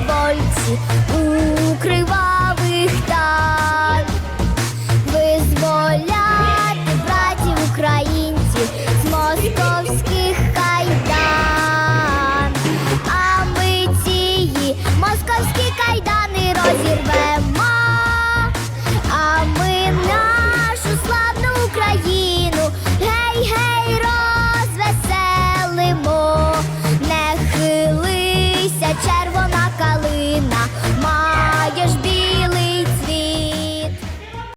volte